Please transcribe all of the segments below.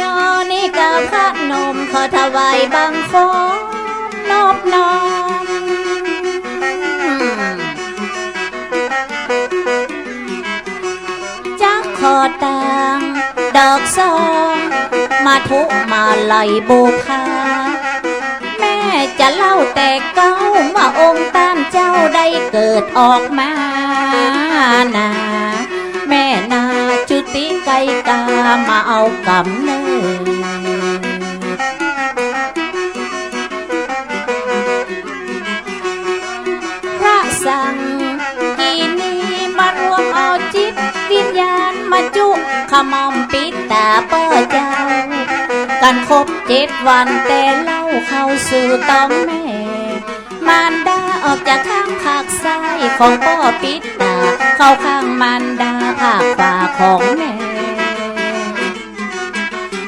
ยอนี่กับพระนมขอถวายบัง มาทุมาไหลบูพาแม่จะเล่าแต่เก้าว่าองค์ตานเจ้าได้เกิดออกมานาแม่นาจุติไกกามาเอากำเนิดพระสังกีนีมารวมเอาจิตวิญญาณมาจุขมอมปิดตาเป้อเจ้า กันครบเจ็ดวันแต่เล่าเข้าสู่ต้องแม่ มารดาออกจากข้างภาคซ้ายของป้อปิดตาเข้าข้างมารดาภาคขวาของแม่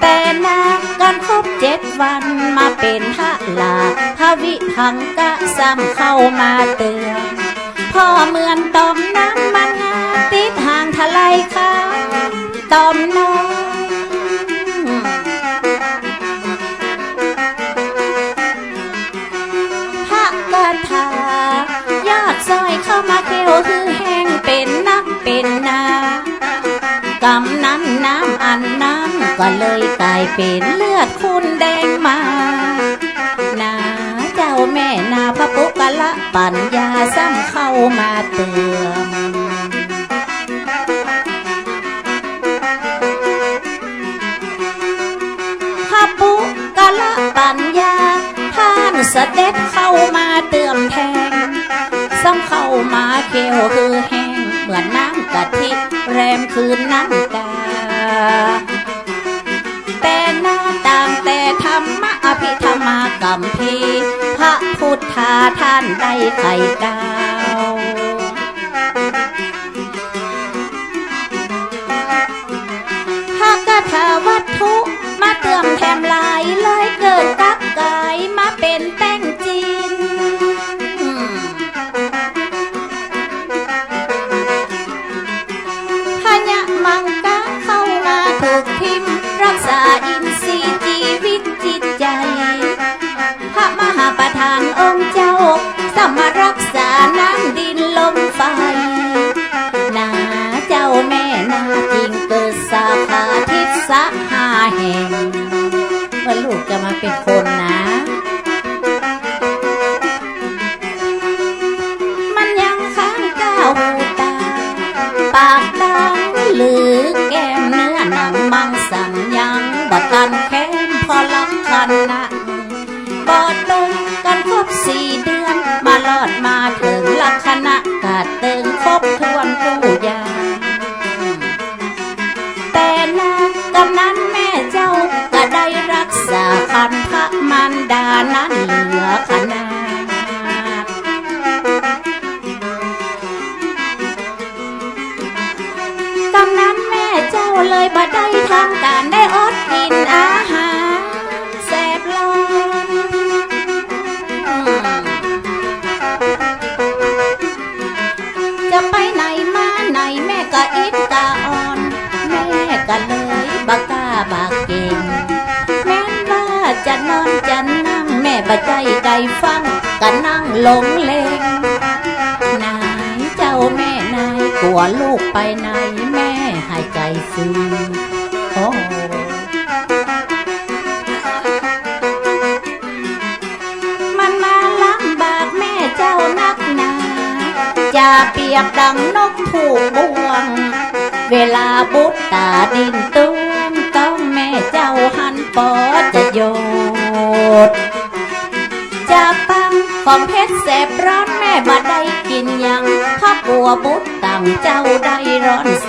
แต่นากันครบเจ็ดวันมาเป็นพระลาพระวิพังกะซ้ำเข้ามาเตือนพ่อเหมือนตอมน้ำมันงาติดห่างทลายข้าตอมน้ ก็เลยกลายเป็นเลือดคุณแดงมานาเจ้าแม่นาพระปุกละปัญญาซ้ำเข้ามาเตือนพระปุกละปัญญาท่านเสด็จเข้ามาเตือมแทงซ้ำเข้ามาเขียวคือแห้งเหมือนน้ำกะทิแรมคืนน้ำกา กัมพีพระพุทธาท่านได้ไข่ดาว หลงเลงนายเจ้าแม่นายกลัวลูกไปไหนแม่หายใจซึมโอ้มันมาลำบากแม่เจ้านักหนาจะเปรียบดังนกผูกบ่วง เวลาบุตรตาดินตุ้มต้องแม่เจ้าหันปอจะโยด ของเพชรแสบร้อนแม่บ่ได้กินยังข้าปัวบุตรต่างเจ้าได้ร้อนแส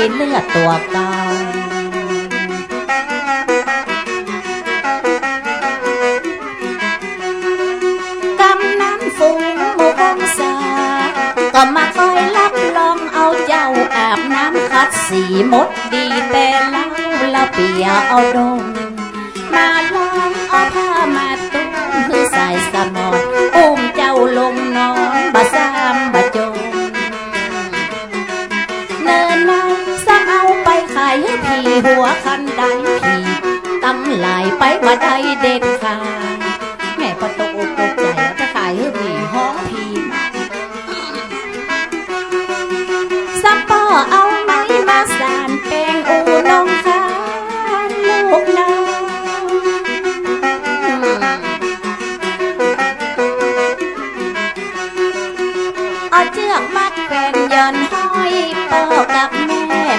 กินเลือดตัวเก่ากำน้ำฟุ้งหมวกซาก็มาคอยรับรองเอาเจ้าอาบน้ำคัดสีมดดีแต่เล่าละเปียเอาดง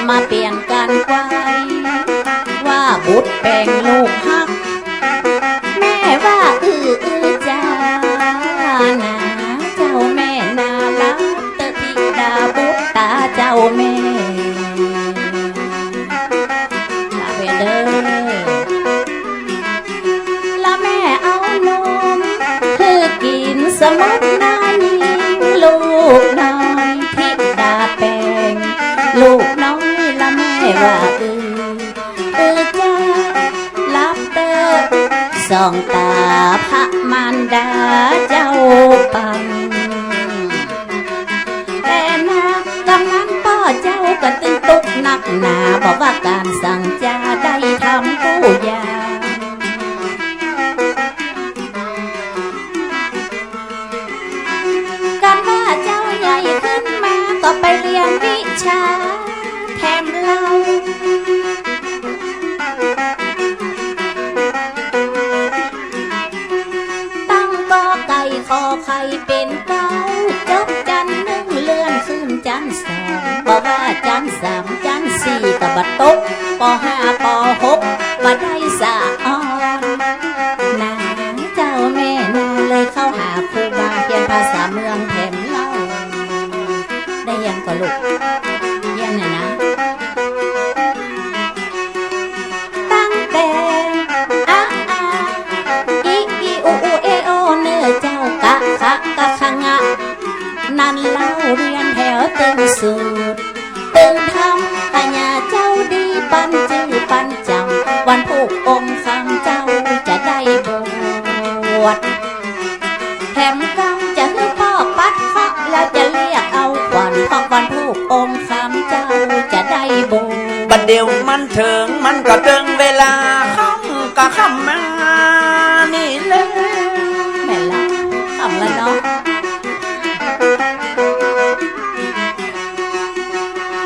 มาเปลี่ยนกันไว้ว่าบุตรแปลงลูกฮัก เจ้าปังแต่นากำนันป้อเจ้าก็ตึงตุกหนักหนาบอกว่าการสั่ง ตกปห้า วัญเพราะวันผูกองค์คำเจ้าจะได้บวชบัดเดียวมันเถิงมันก็เติงเวลาคำก็คำมานี่เลยแม่ละขำแล้วเนาะ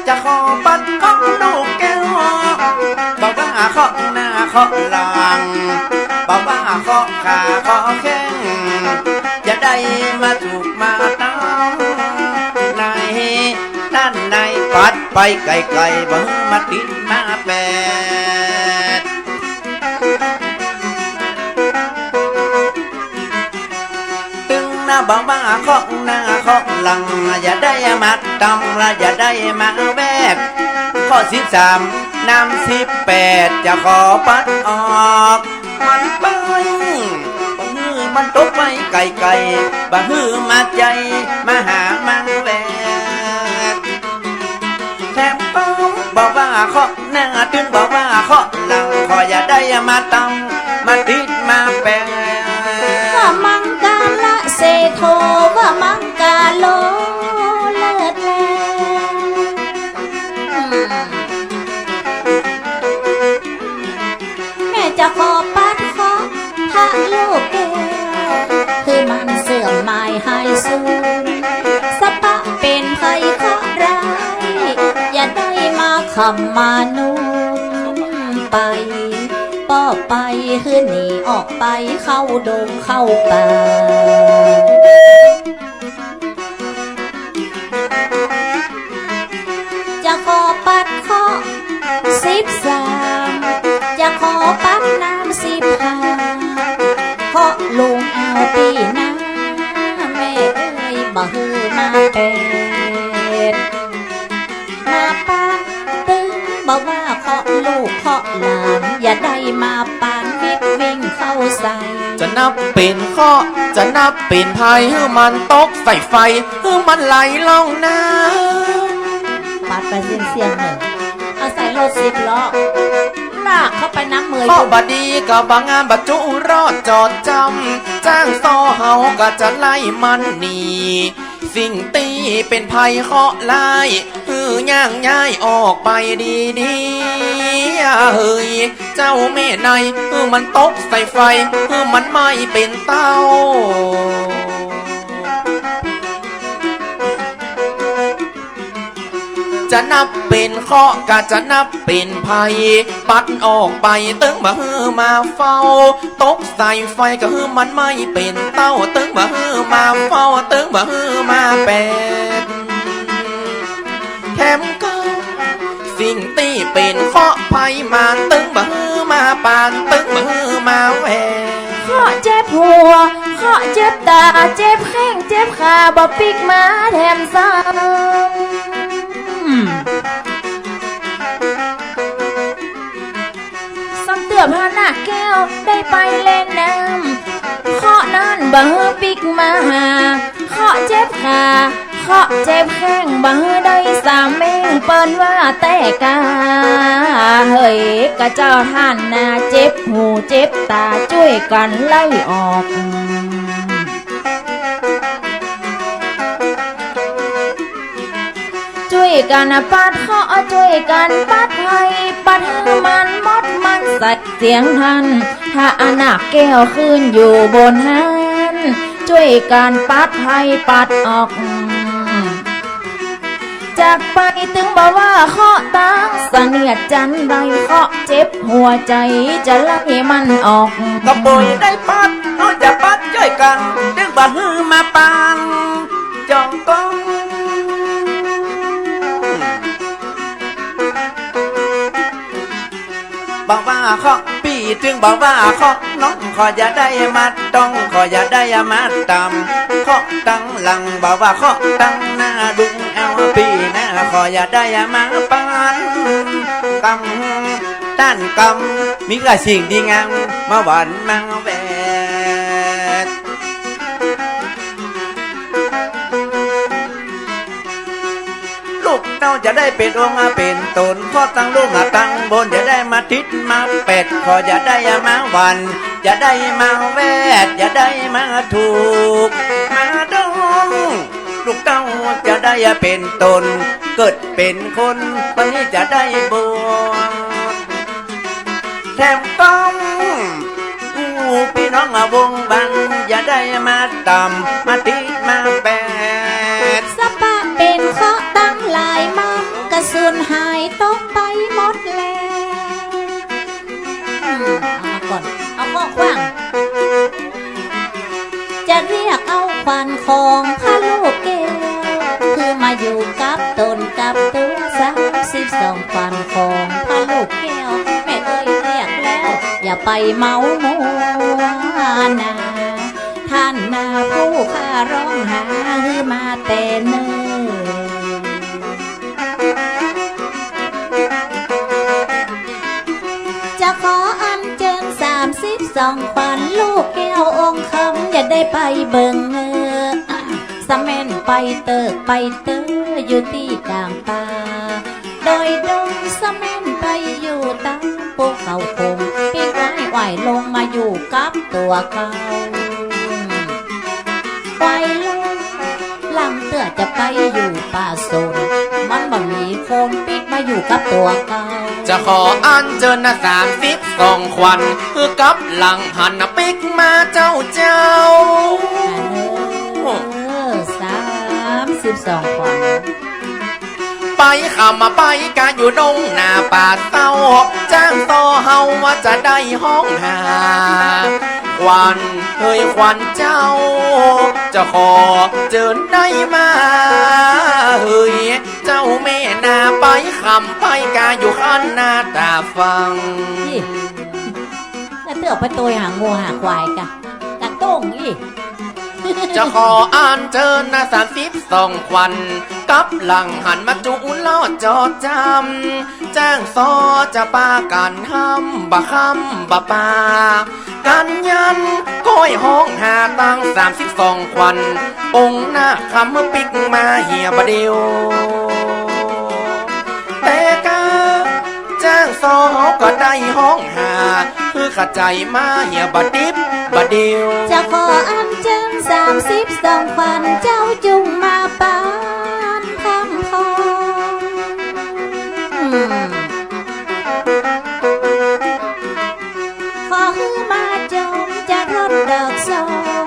จะขอปัดของลูกแก้วบอกว่าเคาะหน้าเคาะหลังบอกว่าเคาะขาเคาะแข้งจะได้มาถูก ไปไกลๆบ่มาติดมาแปดตึงหน้าบ้าบ้าเคาะหน้าเคาะหลัง อย่าได้มาตำละอย่าได้มาแวกข้อสิบสามน้ำสิบแปดจะขอปัดออก มันไปบังฮือมันตกไปไกลไกลบังฮือมาใจ มาหามัน มาตำมาติดมาแปะว่ามังกาละเซโทว่ามังกาโลเลิศแลแม่จะขอปัดขอพระลูกแก้วคือมันเสื่อมหมายให้สูงสปะเป็นไผเคราะห์ร้ายอย่าได้มาคำมานุ่มไป ป้อไปคือหนีออกไปเข้าดงเข้าป่าจะขอปัดข้อสิบสามจะขอปัดน้ำสิบห้าเพราะลุงเอาปีหน้าแม่เอ้ยบ่ฮือมาเป็ด นับเป็นข้อ จะนับเป็นภัยเือมันตกใส่ไฟให้มันไหลลงน้ปัดไปเสียงเสียงหนึ่งเอาใส่รถสิบล้อลากเข้าไปน้ำมือข้อบดีกับบางงานบัจจุรอดจอดจำจ้างซอเฮาก็จะไล่มันหนีสิ่งตี เป็นภัยเคาะห์ลายฮือย่างย้ายออกไปดีดีเฮ้ยเจ้าแม่ในฮือมันตกใส่ไฟฮือมันไม่เป็นเต้า จะนับเป็นข้อก็จะนับเป็นภัย ปัดออกไปตึงมาฮือมาเฝ้า ตกใส่ไฟก็ฮือมันไม่เป็นเต้าตึงมาฮือมาเฝ้าตึงมาฮือมาเป็ดแถมก็สิ่งตีเป็นข้อภัยมาตึงมาฮือมาปานตึงมาฮือมาแหวเคาะเจ็บหัวเคาะเจ็บตาเจ็บแข้งเจ็บขาบ่ปิกมาแถมซ้ำ อพาหน้าแก้วได้ไปเล่นน้ำเคาะนั่นบ่ปิกมาหาข้อเจ็บขาข้อเจ็บแข้งบ่ได้สามแมงเปิ้นว่าแต่กาเฮ้ยกะเจ้าท่านนาเจ็บหูเจ็บตาช่วยกันไล่ออก ช่วยกันปัดเขาช่วยกันปัดให้ปัดให้มันมดมันใส่เสียงทัน ถ้าอนาคแก้วขึ้นอยู่บนหันช่วยกันปัดให้ปัดออก จากไปถึงบอกว่าเคาะตังเสนียดจันไรเคาะเจ็บหัวใจจะไล่มันออกก็ป่วยได้ปัดเขาจะปัดช่วยกันดึงบ่ฮือมาปางจองกอง บอกว่าขอปีจึงบอกว่าขอน้องขออย่าได้มาต้องขออย่าได้มาตำขอตั้งหลังบอกว่าขอตั้งหน้าดุงเอาปีหน้าขออย่าได้มาปานกำด้านกำมีกระสิ่งดีงามมาหวานมาแหว จะได้เป็นองค์เป็นตนพ่อตั้งลูกมาตั้งบนจะได้มาทิศมาเป็ดขออย่าได้มาวันอย่าได้มาแวดอย่าได้มาถูก มาดงลูกเต้าจะได้เป็นตน เกิดเป็นคนตอนนี้จะได้บวชแถมต้องอู้พี่น้องมาวงบังอย่าได้มาต่ำมาติ ควันของพระลูกแก้วคือมาอยู่กับตนกับตัวสามสิบสองควันของพระลูกแก้วแม่เอ้ยเรียกแล้ว อย่าไปเมามัวนาท่านนาผู้ข้าร้องหาคือมาแต่เนิ่นจะขออันเจิญสามสิบสองขวัญลูกแก้วองค์คำอย่าได้ไปเบิ่ง เติกไปเตออยู่ที่กลางป่าโดยดงสะแม่นไปอยู่ตามภูเขาคงปีกไว้ไหวลงมาอยู่กับตัวเขาไปลงลำเตือจะไปอยู่ป่าโซนมันบ่มีคนปิกมาอยู่กับตัวเก่าจะขออันเจิญนะสามสิบสองควันคือกับหลังหันนะปิกมาเจ้าเจ้าเออสาม สิบสองคนไปขามาไปกาอยู่ดงหน้าป่าเต้าจ้างต่อเฮาว่าจะได้ห้องหาควันเฮ้ยควันเจ้า จะขอเจิญได้มาเฮ้ยเจ้าแม่นาไปคำไปกาอยู่ขันหน้าตาฟังแล้วเตือไปตัวหางูหาควายกะกะโต้งอี จะขออ่านเจอหน้าสามสิบสองควันกับหลังหันมาจุลอดจอดจำ แจ้งซอจะปากันห้ำบะคำบะปากันยันก้อยห้องหาตั้งสามสิบสองควัน องค์หน้าคำเมื่อปิกมาเหียบะเดียวแต่กาจ้างซอเขาก็ได้ห้องหา คือขัดใจมาเหียบะดิบบะเดียวจะขออัญเชิญ สามสิบสองฟันเจ้าจุงมาปานคำพองขอมาจงจะรดดอกสอง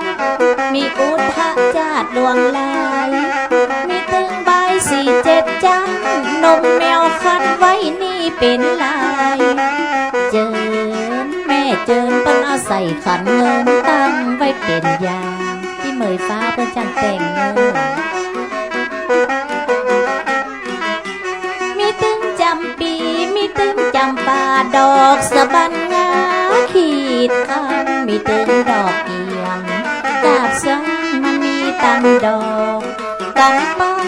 มีกุฏะจาดลวงลายมีตึงใบสี่เจ็ดจันนมแมวคันไว้นี่เป็นลายเจิญแม่เจิญปิ้นเอาใส่ขันเงินตั้งไว้เป็นยา ประจันแต่งเงินมีตึงจำปี มีตึงจำปาดอกสะบันงาขีดคำมีตึงดอกเอียงกาบซ้อนมันมีตังดอกกำปอง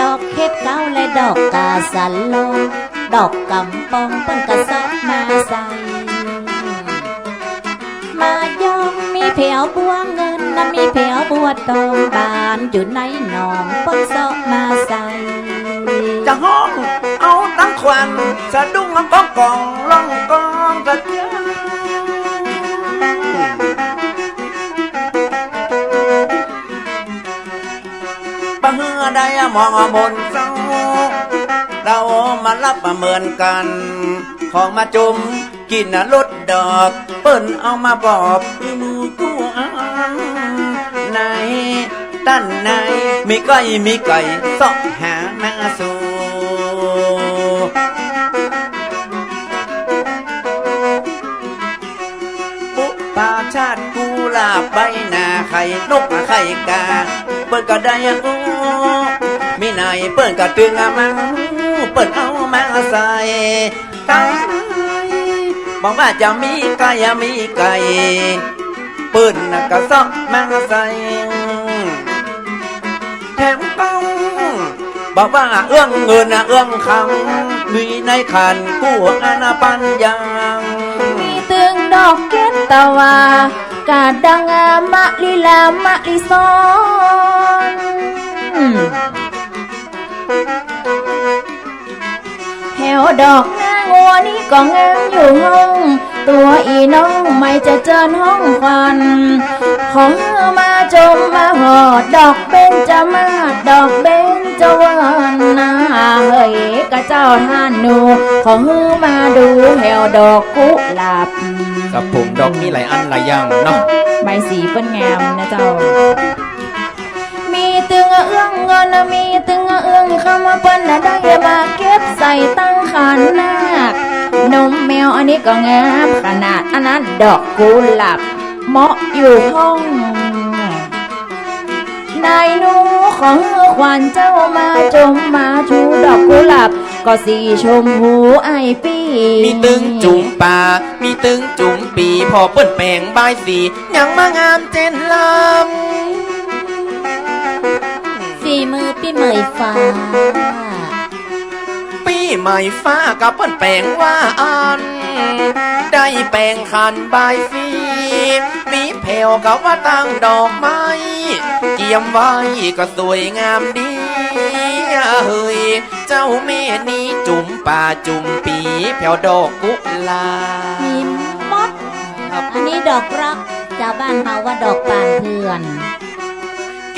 ดอกเห็ดเก้าและดอกกาสันลงดอกกำปองเปิ้นกระซอบมาใส่ แผวบัวเงินและมีแผวบัวทองบานอยู่ในหนองปิ้นซอกมาใส่จะห้องเอาตั้งควันสะดุ้งกองกองล่องกองกระเจ้าปะเฮือได้มองบนเศร้าเรามารับประเมินกัน ของมาจุมกินน่ะลดดอก เปิ้นเอามาบอบมือ ในด้านในมีไก่มีไก่สอกหามาสู่ปุปาชาติกูลาใบหน้าไข่นกไข่กาเปิ้นก็ได้อู้มีนายเปิ้นก็ตึงอามังเปิ้นเอามาใส่ตายบอกว่าจะมีไก่มีไก่ ปิ้นนะก็ซอกมาใส่แถมต้องบอกว่าเอื้องเงินน่ะเอื้องคำมีในขันกู้อาณาปัญญามีตึงดอกเก็ดตะวากาดังอามะลิลามะลิซอนแถวดอกหน้างัวนี่ก็งามอยู่ห้อง ตัวอีน้องไม่จะเจินห้องควันของมาจมมาหอดดอกเบนจะมาศดอกเบนจะวันนาเฮ้ยกะเจ้าท่านหนูของมาดูแหวดอกกุหลาบกับผมดอกมีหลายอันหลายอย่างเนาะใบสีเปิ้นงามนะเจ้ามีตึงเอื้องเงินมีตึงเอื้องคำว่าเปิ้นน่ะได้มาเก็บใส่ตั้งขันนาค นมแมวอันนี้ก็งามขนาดอันนั้นดอกกุหลาบเหมาะอยู่ห้องนายหนูของขวัญเจ้ามาจมมาชูดอกกุหลาบก็สีชมพูไอปีมีตึงจุ๋มป่ามีตึงจุ๋มปีพอเปิ้นแปลงบายสียังมางามเจนลำฝีมือพี่เหมยฟ้าปี ใหม่ฟ้ากับเปิ้นแปลงว่าอัน ได้แปลงคันบายสีมีแผ่วกับว่าตั้งดอกไม้เกี่ยมไว้ก็สวยงามดีเฮ้ยเจ้าแม่นี้จุ่มป่าจุ่มปีแผ่วดอกกุหลาบมีมดอันนี้ดอกรักชาวบ้านเฮาว่าดอกปานเพื่อน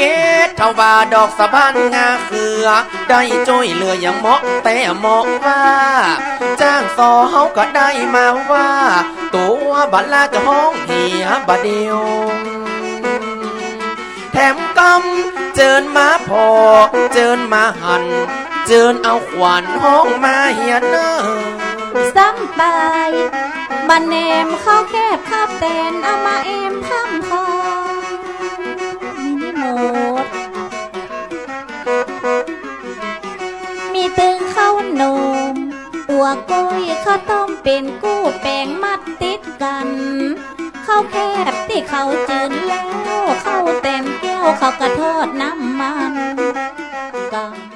เกตเทาว่าดอกสะพานงาเขือ ได้จ้อยเลืออย่างเหมาะแต่เหมาะว่าจ้างซอเฮาก็ได้มาว่า ตัวบัลลาจะห้องเหียบาเดียว แถมกำเจิญมาพอ เจิญมาหัน เจิญเอาขวานห้องมาเหียเนอซ้ำไปบันเนมเข้าแคบข้าเตนเอามาเอมทำคอ ตึงข้าวนมอัวกุ้ยข้าวต้มเป็นกู้แป้งมัดติดกันเข้าแคบที่เขาจืดแล้วเข้าเต็มแก้วเขากระทอดน้ำมันกัน